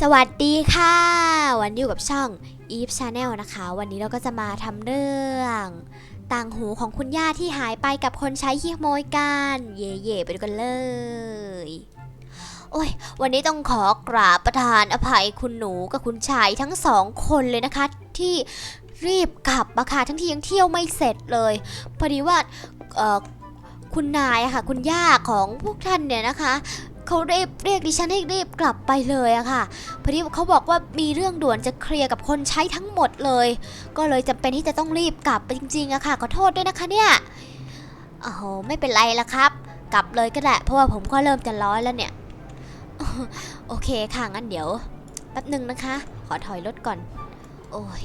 สวัสดีค่ะ วันอยู่กับช่อง Eve Channel นะคะ วันนี้เราก็จะมาทำเรื่องต่างหูของคุณย่าที่หายไปกับคนใช้ขี้โมยกัน เย่ๆไปดูกันเลย โอ้ย วันนี้ต้องขอกราบประทานอภัยคุณหนูกับคุณชายทั้งสองคนเลยนะคะ ที่รีบกลับมาค่ะทั้งที่ยังเที่ยวไม่เสร็จเลยพอดีว่าคุณนายค่ะ คุณย่าของพวกท่านเนี่ยนะคะ เขาเรียกเรียกดิฉันให้รีบกลับไปเลยอะค่ะพอดีเขาบอกว่ามีเรื่องด่วนจะเคลียร์กับคนใช้ทั้งหมดเลย ก็เลยจำเป็นที่จะต้องรีบกลับไปจริงๆอะค่ะขอโทษด้วยนะคะเนี่ยโอ้โหไม่เป็นไรละครับ กลับเลยก็ได้เพราะว่าผมก็เริ่มจะร้อนแล้วเนี่ย โอเคค่ะงั้นเดี๋ยวแป๊บหนึ่งนะคะ ขอถอยรถก่อน โอ้ย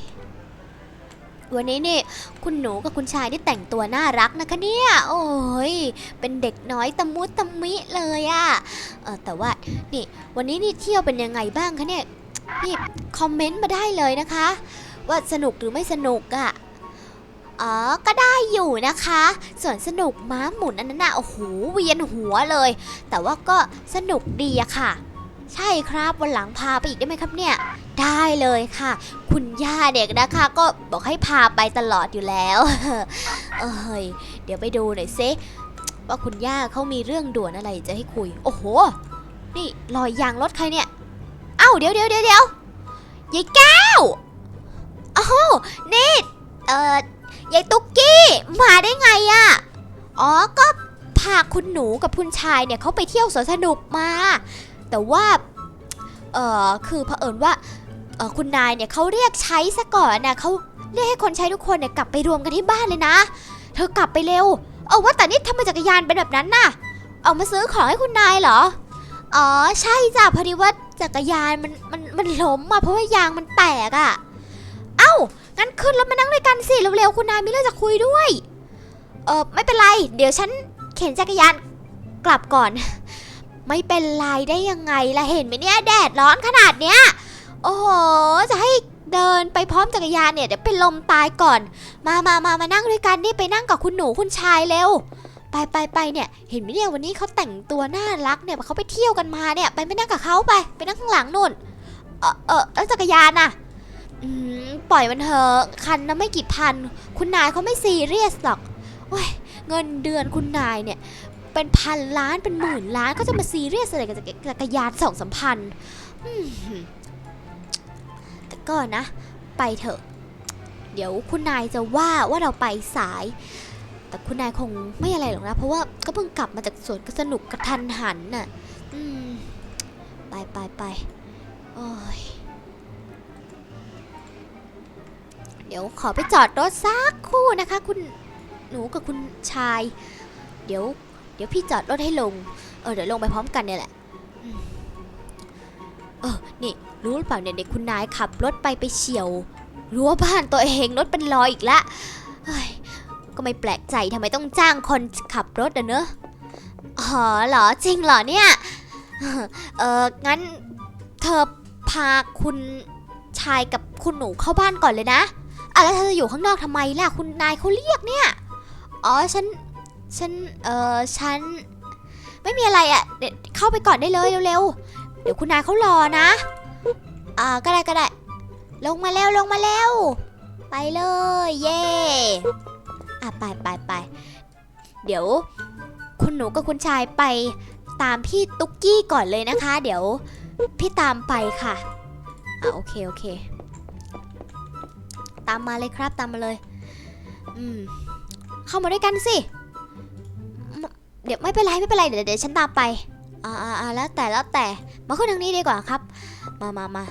วันนี้นี่คุณหนูกับคุณชายนี่แต่งตัวน่ารักนะคะเนี่ย โอ้ยเป็นเด็กน้อยตะมุตะมิเลยอะเออแต่ว่านี่วันนี้นี่เที่ยวเป็นยังไงบ้างคะเนี่ยนี่คอมเมนต์มาได้เลยนะคะ ว่าสนุกหรือไม่สนุกอะอ๋อ ก็ได้อยู่นะคะ ส่วนสนุกม้าหมุนอันนั้นน่ะโอ้โหเวียนหัวเลย แต่ว่าก็สนุกดีอะค่ะ ใช่ครับวันหลังพาไปอีกได้ไหมครับเนี่ย ได้เลยค่ะ คุณย่าเด็กนะคะ ก็บอกให้พาไปตลอดอยู่แล้ว เอ้ยเดี๋ยวไปดูหน่อยซิว่าคุณย่าเขามีเรื่องด่วนอะไรจะให้คุย โอ้โห นี่รอยยางรถใครเนี่ย เอ้าเดี๋ยวเดี๋ยวเดี๋ยวเดี๋ยวยายแก้วโอ้าวนี่เอ่อยายตุ๊กกี้มาได้ไงอะอ๋อก็พาคุณหนูกับคุณชายเนี่ยเขาไปเที่ยวสวนสนุกมา แต่ว่า เอ่อ คือเผอิญว่า คุณนายเนี่ยเขาเรียกใช้ซะก่อนนะเขาเรียกให้คนใช้ทุกคนเนี่ยกลับไปรวมกันที่บ้านเลยนะ เธอกลับไปเร็ว เอาว่าแต่นี่ทำไมจักรยานเป็นแบบนั้นน่ะ เอามาซื้อของให้คุณนายเหรอ อ๋อใช่จ้ะพอดีว่าจักรยานมันมันมันล้มอะเพราะว่ายางมันแตกอะ เอ้างั้นขึ้นรถมานั่งด้วยกันสิเร็วๆคุณนายมีเรื่องจะคุยด้วย เออไม่เป็นไร เดี๋ยวฉันเข็นจักรยานกลับก่อน ไม่เป็นไรได้ยังไงล่ะเห็นไหมเนี่ยแดดร้อนขนาดเนี้ย โอ้โห จะให้เดินไปพร้อมจักรยานเนี่ยเดี๋ยวเป็นลมตายก่อน มามามามานั่งด้วยกันนี่ไปนั่งกับคุณหนูคุณชายเร็ว ไปไปไปเนี่ย เห็นไหมเนี่ยวันนี้เขาแต่งตัวน่ารักเนี่ยเขาไปเที่ยวกันมาเนี่ย ไปไม่นั่งกับเขาไป ไปนั่งข้างหลังนู่น เออเออแล้วจักรยานน่ะอืมปล่อยมันเถอะคันนะไม่กี่พัน คุณนายเขาไม่ซีเรียสหรอกโอ้ยเงินเดือนคุณนายเนี่ย เป็นพันล้านเป็นหมื่นล้านเขาจะมาซีเรียสอะไรกับจักรยานสองสามพัน ก็นะ ไปเถอะ เดี๋ยวคุณนายจะว่าว่าเราไปสาย แต่คุณนายคงไม่อะไรหรอกนะ เพราะว่าก็เพิ่งกลับมาจากสวนก็สนุกกระทันหันน่ะอืมไปไปไปโอ้ยเดี๋ยวขอไปจอดรถสักคู่นะคะ คุณหนูกับคุณชาย เดี๋ยว เดี๋ยวพี่จอดรถให้ลง เออเดี๋ยวลงไปพร้อมกันเนี่ยแหละ เออ นี่รู้หรือเปล่าเนี่ยเด็กคุณนายขับรถไปไปเฉียวรั้วบ้านตัวเองรถเป็นรอยอีกละเฮ้ยก็ไม่แปลกใจทำไมต้องจ้างคนขับรถอะเนอะอ๋อเหรอจริงเหรอเนี่ย เอองั้นเธอพาคุณชายกับคุณหนูเข้าบ้านก่อนเลยนะอะแล้วเธอจะอยู่ข้างนอกทำไมล่ะคุณนายเขาเรียกเนี่ย อ๋อฉันฉันเออฉัน ไม่มีอะไรอะ่ะเดี๋ยวเข้าไปก่อนได้เลยเร็วๆ เดี๋ยวคุณนายเขารอนะ อ่าก็ได้ก็ได้ ลงมาแล้วลงมาแล้ว ไปเลย เย่อะไปไปไปเดี๋ยว คุณหนูกับคุณชายไปตามพี่ตุ๊กกี้ก่อนเลยนะคะ เดี๋ยวพี่ตามไปค่ะอะโอเคโอเค ตามมาเลยครับตามมาเลย อืม เข้ามาด้วยกันสิ เดี๋ยวไม่เป็นไรไม่เป็นไรเดี๋ยวเดี๋ยวฉันตามไป อ่าอ่าแล้วแต่แล้วแต่มาขึ้นทางนี้ดีกว่าครับ มามามา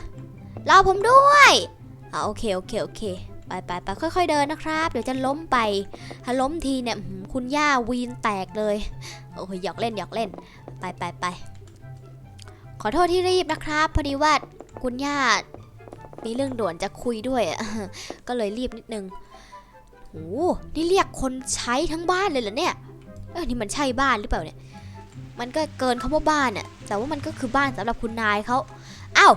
รอผมด้วยอ่าโอเคโอเคโอเคไปไปไปค่อย ๆ เดินนะครับ เดี๋ยวจะล้มไป ถ้าล้มทีเนี่ยคุณย่าวีนแตกเลยโอ้ยหยอกเล่นหยอกเล่น ไปไปไปขอโทษที่รีบนะครับ พอดีว่าคุณย่ามีเรื่องด่วนจะคุยด้วยก็เลยรีบนิดนึงโอ้นี่เรียกคนใช้ทั้งบ้านเลยเหรอเนี่ยเออนี่มันใช่บ้านหรือเปล่าเนี่ย มันก็เกินคำว่าบ้านอะแต่ว่ามันก็คือบ้านสำหรับคุณนายเขาอ้าว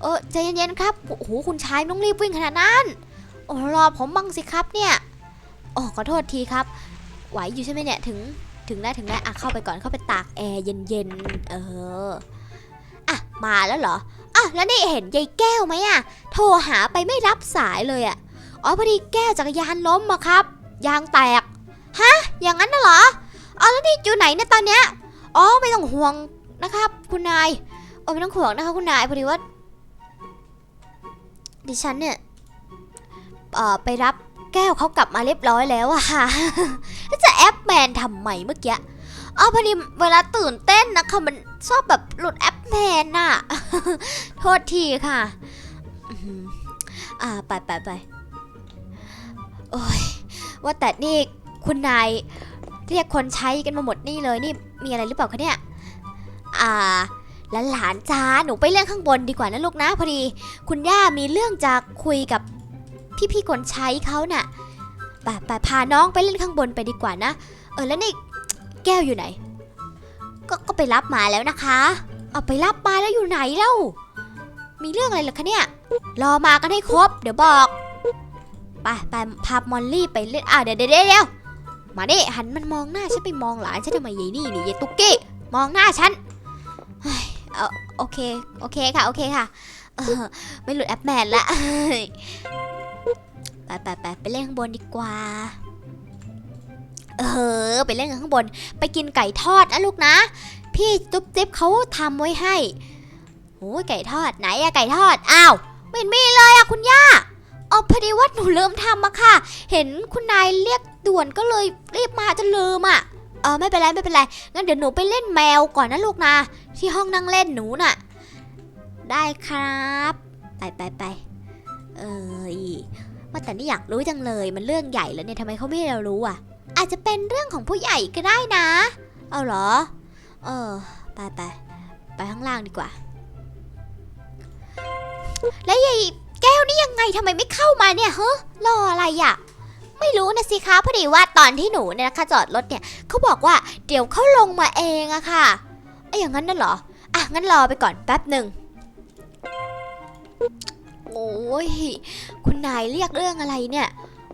เออใจเย็นๆครับโอ้โหคุณชายต้องรีบวิ่งขนาดนั้นโอ้รอผมบ้างสิครับเนี่ยโอ้ขอโทษทีครับ ไหวอยู่ใช่ไหมเนี่ยถึงถึงได้ถึงได้อะเข้าไปก่อนเข้าไปตากแอร์เย็นๆเอออะมาแล้วเหรออะแล้วนี่เห็นยายแก้วไหมอะโทรหาไปไม่รับสายเลยอะอ๋อพอดีแก้วจักรยานล้มอะครับ ยางแตกฮะอย่างนั้นน่ะเหรออ๋อแล้วนี่อยู่ไหนเนี่ยตอนเนี้ย อ๋อไม่ต้องห่วงนะครับ คุณนายโอ้ไม่ต้องห่วงนะคะคุณนายพอดีว่า ดิฉันเนี่ยเอ่อไปรับแก้วเขากลับมาเรียบร้อยแล้วอะค่ะแล้วจะแอปแมนทำไมเมื่อกี้อ๋อพอดีเวลาตื่นเต้นนะคะมันชอบแบบหลุดแอปแมนน่ะโทษทีค่ะอ่าไปไปไปโอ้ยว่าแต่นี่คุณนาย เรียกคนใช้กันมาหมดนี่เลยนี่มีอะไรหรือเปล่าคะเนี่ยอ่าและหลานจ้าหนูไปเล่นข้างบนดีกว่านะลูกนะพอดี คุณย่ามีเรื่องจะคุยกับพี่ๆคนใช้เขาน่ะไปไปพาน้องไปเล่นข้างบนไปดีกว่านะ เออแล้วนี่แก้วอยู่ไหน ก็ก็ไปรับมาแล้วนะคะ เอาไปรับมาแล้วอยู่ไหนเล่า มีเรื่องอะไรหรอคะเนี่ย รอมากันให้ครบ เดี๋ยวบอก ไปไปพามอลลี่ไปเล่นอ่าเดี๋ยวเดี๋ยวเดี๋ยว มานี่หันมันมองหน้าฉันไปมองหลานฉันทำไมยายนี่นี่ยายตุ๊กกี้มองหน้าฉันเฮ้ยเอโอเคโอเคค่ะโอเคค่ะไม่หลุดแอปแมนละไปไปไปไปเล่นข้างบนดีกว่า เออ ไปเล่นกันข้างบน ไปกินไก่ทอดนะลูกนะ พี่จุ๊บจิ๊บเขาทำไว้ให้โอ้ไก่ทอดไหนอะไก่ทอด อ้าวไม่มีเลยอะคุณย่า อพอดีว่าหนูลืมทำอะค่ะ เห็นคุณนายเรียกด่วนก็เลยรีบมาจนลืมอะเออไม่เป็นไรไม่เป็นไรงั้นเดี๋ยวหนูไปเล่นแมวก่อนนะลูกนะที่ห้องนั่งเล่นหนูน่ะ ได้ครับ ไปไปไปเอออีว่าแต่นี่อยากรู้จังเลย มันเรื่องใหญ่แล้วเนี่ยทำไมเขาไม่ให้เรารู้อะ อาจจะเป็นเรื่องของผู้ใหญ่ก็ได้นะ เอาเหรอ เออไปไปไปข้างล่างดีกว่า แล้วยาย แก้วนี่ยังไงทำไมไม่เข้ามาเนี่ยเฮ้รออะไรอะ ไม่รู้นะสิคะพอดีว่าตอนที่หนูเนี่ยนะคะจอดรถเนี่ยเขาบอกว่าเดี๋ยวเขาลงมาเองอะค่ะไอ้อย่างนั้นน่ะเหรออะงั้นรอไปก่อนแป๊บหนึ่งโอ้ยคุณนายเรียกเรื่องอะไรเนี่ย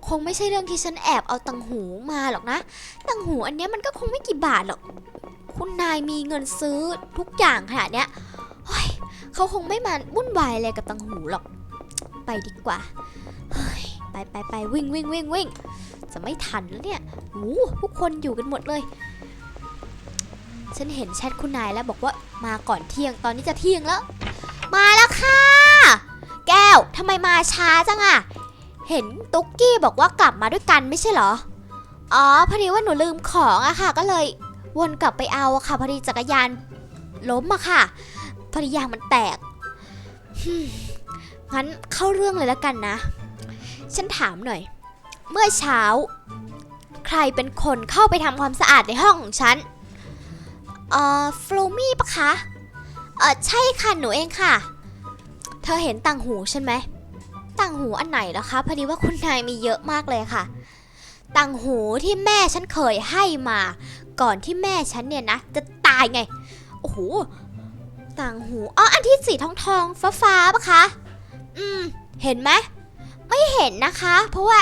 คงไม่ใช่เรื่องที่ฉันแอบเอาตังหูมาหรอกนะ ตังหูอันเนี้ยมันก็คงไม่กี่บาทหรอก คุณนายมีเงินซื้อทุกอย่างขนาดเนี้ยเฮ้ยเขาคงไม่มาวุ่นวายอะไรกับตังหูหรอก ไปดีกว่า เฮ้ย ไปไปไปวิ่งวิ่งวิ่งวิ่งจะไม่ทันแล้วเนี่ยโอ้ทุกคนอยู่กันหมดเลย ฉันเห็นแชทคุณนายแล้วบอกว่ามาก่อนเที่ยง ตอนนี้จะเที่ยงแล้ว มาแล้วค่ะ แก้วทำไมมาช้าจังอะเห็นตุ๊กกี้บอกว่ากลับมาด้วยกันไม่ใช่เหรอ อ๋อ พอดีว่าหนูลืมของอะค่ะ ก็เลยวนกลับไปเอาอะค่ะ พอดีจักรยานล้มอะค่ะ พอดียางมันแตก งั้นเข้าเรื่องเลยแล้วกันนะ ฉันถามหน่อย เมื่อเช้า ใครเป็นคนเข้าไปทำความสะอาดในห้องของฉัน เอ่อฟลูมี่ปะคะ เออใช่ค่ะหนูเองค่ะ เธอเห็นต่างหูฉันไหม ต่างหูอันไหนเหรอคะ พอดีว่าคุณนายมีเยอะมากเลยค่ะ ต่างหูที่แม่ฉันเคยให้มา ก่อนที่แม่ฉันเนี่ยนะ จะตายไง โอ้โห ต่างหู อ๋อ อันที่สีทองทองฟ้าฟ้าๆปะคะ อืม เห็นไหมไม่เห็นนะคะ เพราะว่า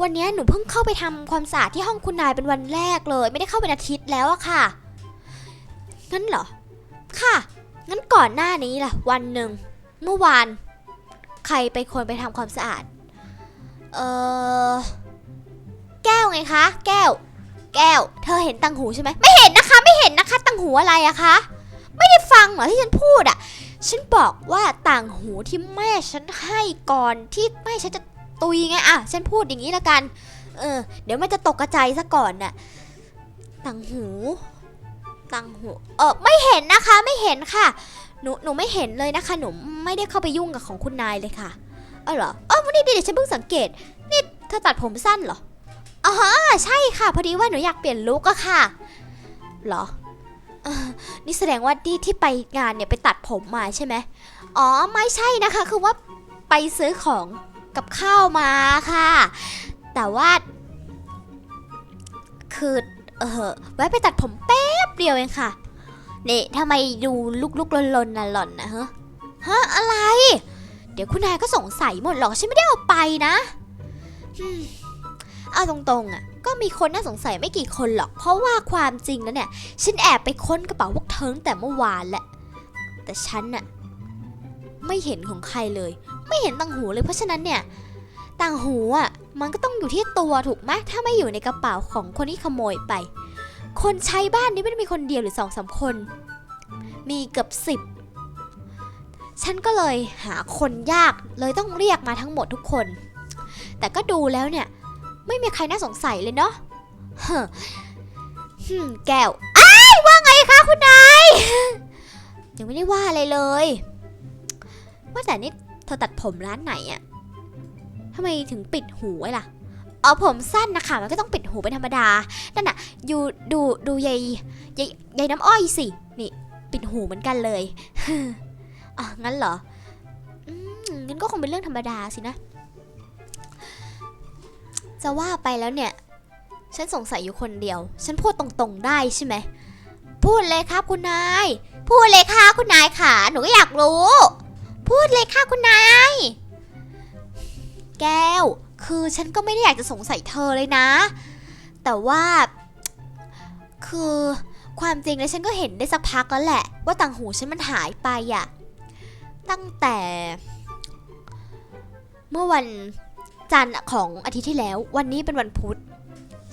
วันนี้หนูเพิ่งเข้าไปทำความสะอาดที่ห้องคุณนายเป็นวันแรกเลย ไม่ได้เข้าเป็นอาทิตย์แล้วอะค่ะงั้นเหรอ ค่ะงั้นก่อนหน้านี้ล่ะ วันหนึ่งเมื่อวาน ใครไปคนไปทำความสะอาด เออแก้วไงคะ แก้ว แก้ว เธอเห็นตังหูใช่ไหมไม่เห็นนะคะ ไม่เห็นนะคะ ตังหูอะไรอะคะไม่ได้ฟังเหรอที่ฉันพูดอะ ฉันบอกว่าต่างหูที่แม่ฉันให้ก่อนที่แม่ฉันจะตุยไงอะฉันพูดอย่างนี้ละกัน เออ เดี๋ยวมันจะตกกระจายซะก่อนน่ะ ต่างหู ต่างหู เออไม่เห็นนะคะ ไม่เห็นค่ะ หนูหนูไม่เห็นเลยนะคะ หนูไม่ได้เข้าไปยุ่งกับของคุณนายเลยค่ะ เออเหรอเออวันนี้ดิเดี๋ยวฉันเพิ่งสังเกต นี่เธอตัดผมสั้นเหรอ อ๋อ ใช่ค่ะ พอดีว่าหนูอยากเปลี่ยนลุคอะค่ะ เหรอ นี่แสดงว่าที่ที่ไปงานเนี่ยไปตัดผมมาใช่ไหมอ๋อไม่ใช่นะคะ คือว่าไปซื้อของกับข้าวมาค่ะ แต่ว่า คือเออไว้ไปตัดผมแป๊บเดียวเองค่ะนี่ทำไมดูลุกลุกลนลนๆน่ะหล่อนนะฮะฮะอะไร เดี๋ยวคุณนายก็สงสัยหมดหรอกฉันไม่ได้เอาไปนะอืมเอาตรงๆอะ ก็มีคนน่าสงสัยไม่กี่คนหรอก เพราะว่าความจริงแล้วเนี่ย ฉันแอบไปค้นกระเป๋าพวกเธอตั้งแต่เมื่อวานแหละ แต่ฉันน่ะไม่เห็นของใครเลย ไม่เห็นต่างหูเลยเพราะฉะนั้นเนี่ยต่างหูอะมันก็ต้องอยู่ที่ตัวถูกไหมถ้าไม่อยู่ในกระเป๋าของคนที่ขโมยไป คนใช้บ้านนี้ไม่ได้มีคนเดียวหรือสองสามคน มีเกือบสิบฉันก็เลยหาคนยากเลยต้องเรียกมาทั้งหมดทุกคน แต่ก็ดูแล้วเนี่ย ไม่มีใครน่าสงสัยเลยเนาะฮึแก้วอ้ายว่าไงคะคุณนายยังไม่ได้ว่าอะไรเลย ว่าแต่นี่เธอตัดผมร้านไหนอะทำไมถึงปิดหูไว้ล่ะ เอาผมสั้นนะคะมันก็ต้องปิดหูเป็นธรรมดา นั่นน่ะยูดูดูยายยายยายน้ำอ้อยสิ นี่ ปิดหูเหมือนกันเลยอะงั้นเหรองั้นก็คงเป็นเรื่องธรรมดาสินะ จะว่าไปแล้วเนี่ย ฉันสงสัยอยู่คนเดียว ฉันพูดตรงๆได้ใช่ไหม พูดเลยครับคุณนาย พูดเลยค่ะคุณนายค่ะ หนูก็อยากรู้ พูดเลยค่ะคุณนาย แก้ว คือฉันก็ไม่ได้อยากจะสงสัยเธอเลยนะ แต่ว่า คือความจริงแล้วฉันก็เห็นได้สักพักแล้วแหละ ว่าต่างหูฉันมันหายไปอะตั้งแต่ เมื่อวัน จันทร์ของอาทิตย์ที่แล้ว วันนี้เป็นวันพุธ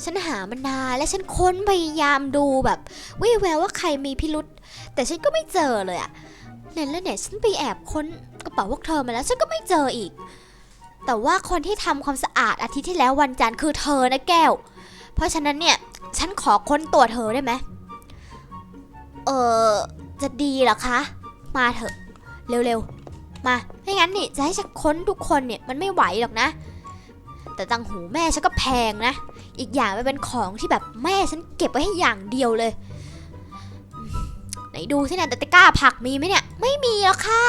ฉันหามันานและฉันค้นพยายามดูแบบวิแววว่าใครมีพิรุษแต่ฉันก็ไม่เจอเลยอะเนี่ยแล้วเนี่ยฉันไปแอบค้นกระเป๋าพวกเธอมาแล้วฉันก็ไม่เจออีก แต่ว่าคนที่ทำความสะอาดอาทิตย์ที่แล้ววันจันทร์คือเธอนะแก้ว เพราะฉะนั้นเนี่ยฉันขอค้นตัวเธอได้ไหมเออจะดีเหรอคะ มาเถอะ เร็วๆ มาไม่งั้นนี่จะให้ฉันค้นทุกคนเนี่ยมันไม่ไหวหรอกนะ แต่ตังหูแม่ฉันก็แพงนะ อีกอย่างมันเป็นของที่แบบแม่ฉันเก็บไว้ให้อย่างเดียวเลย ไหนดูสินะแต่ตะกร้าผักมีไหมเนี่ย ไม่มีหรอกค่ะ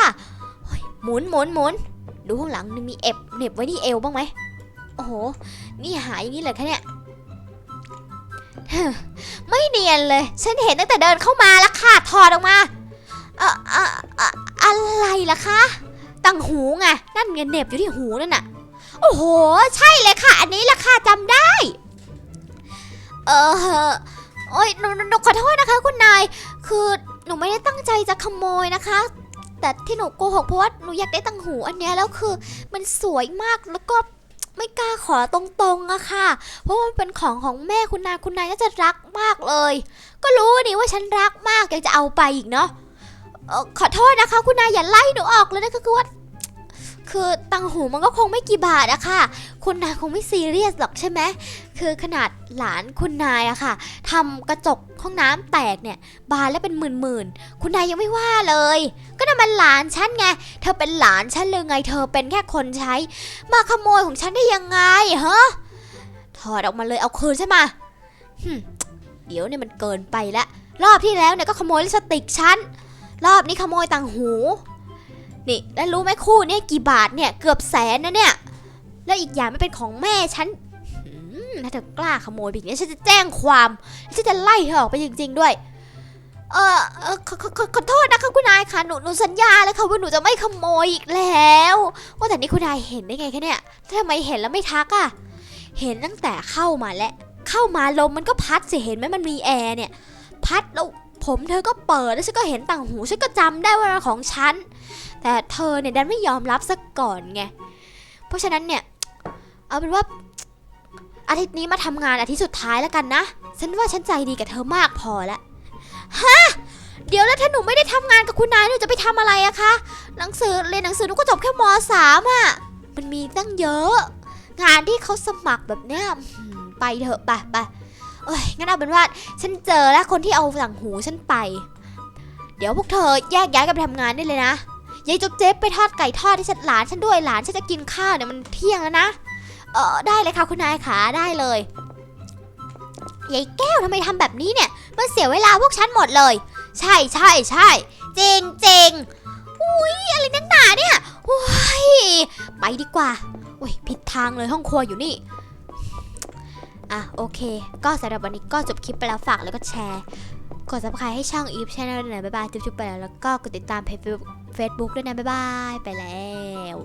หมุนหมุนหมุนดูข้างหลังมีเอฟเน็บไว้ที่เอวบ้างไหมโอ้โห นี่หายอย่างนี้เลยคะเนี่ยไม่เนียนเลย ฉันเห็นตั้งแต่เดินเข้ามาแล้วค่ะ ถอดออกมาเอ่อเอ่อเอ่ออะไรล่ะคะ ตังหูไง นั่นไงเน็บอยู่ที่หูนั่นน่ะ โอ้โห ใช่เลยค่ะ อันนี้ละค่ะจำได้ เออโอ้ยหนูหนูขอโทษนะคะ คุณนาย คือหนูไม่ได้ตั้งใจจะขโมยนะคะ แต่ที่หนูโกหกเพราะว่าหนูอยากได้ตังหูอันเนี้ยแล้วคือมันสวยมากแล้วก็ไม่กล้าขอตรงๆอะค่ะ เพราะว่ามันเป็นของของแม่คุณนายคุณนายน่าจะรักมากเลย ก็รู้นี่ว่าฉันรักมากยังจะเอาไปอีกเนาะขอโทษนะคะ คุณนายอย่าไล่หนูออกเลยนะคะคือว่า คือตังหูมันก็คงไม่กี่บาทอะค่ะ คุณนายคงไม่ซีเรียสหรอกใช่ไหม คือขนาดหลานคุณนายอะค่ะทำกระจกห้องน้ำแตกเนี่ย บานแล้วเป็นหมื่นๆ คุณนายยังไม่ว่าเลย ก็นั่นมันหลานฉันไง เธอเป็นหลานฉันเลยไง เธอเป็นแค่คนใช้ มาขโมยของฉันได้ยังไงฮะถอดออกมาเลยเอาคืนใช่ไหมหึ่มเดี๋ยวเนี่ยมันเกินไปละ รอบที่แล้วเนี่ยก็ขโมยลิปสติกฉัน รอบนี้ขโมยต่างหู นี่แล้วรู้ไหมคู่เนี่ยกี่บาทเนี่ยเกือบแสนนะเนี่ย แล้วอีกอย่างไม่เป็นของแม่ฉันถ้าเธอกล้าขโมยแบบนี้ฉันจะแจ้งความฉันจะไล่เธอออกไปจริง ๆด้วย เออขอขอขอขอโทษนะคะคุณนายค่ะหนูหนูสัญญาเลยค่ะว่าหนูจะไม่ขโมยอีกแล้ว ว่าแต่นี่คุณนายเห็นได้ไงคะเนี่ยทำไมเห็นแล้วไม่ทักอะเห็นตั้งแต่เข้ามาแล้วเข้ามาลมมันก็พัดสิเห็นไหมมันมีแอร์เนี่ย พัดแล้วผมเธอก็เปิดแล้วฉันก็เห็นต่างหูฉันก็จำได้ว่าเป็นของฉัน แต่เธอเนี่ยดันไม่ยอมรับซะก่อนไง เพราะฉะนั้นเนี่ย เอาเป็นว่าอาทิตย์นี้มาทำงานอาทิตย์สุดท้ายแล้วกันนะ ฉันว่าฉันใจดีกับเธอมากพอล้วฮะ เดี๋ยวแล้วถ้าหนูไม่ได้ทำงานกับคุณนายหนูจะไปทำอะไรอะคะ หนังสือเรียนหนังสือหนูก็จบแค่มสามอะมันมีตั้งเยอะ งานที่เขาสมัครแบบเนี้ยไปเถอะไปไปเอ้ยงั้นเอาเป็นว่าฉันเจอแล้วคนที่เอาหลังหูฉันไป เดี๋ยวพวกเธอแยกย้ายกันไปทำงานได้เลยนะ ยายจุ๊บเจ๊บไปทอดไก่ทอดที่ฉันหลานฉันด้วยหลานฉันจะกินข้าวเนี่ยมันเที่ยงแล้วนะ เออได้เลยค่ะคุณนายขาได้เลยยายแก้วทำไมทำแบบนี้เนี่ย มันเสียเวลาพวกฉันหมดเลย ใช่ใช่ใช่เจริงจงอุ้ยอะไรนักหนาเนี่ยโอ้ยไปดีกว่าโอ้ยผิดทางเลยห้องครัวอยู่นี่อะโอเค ก็สำหรับวันนี้ก็จบคลิปไปแล้วฝากแล้วก็แชร์ กดซับสไครให้ช่องอีฟชาแนลด้วยนะบ๊ายบายจุ๊บๆไปแล้วแล้วก็กดติดตามเพจเฟซบุ๊กด้วยนะบ๊ายบายไปแล้ว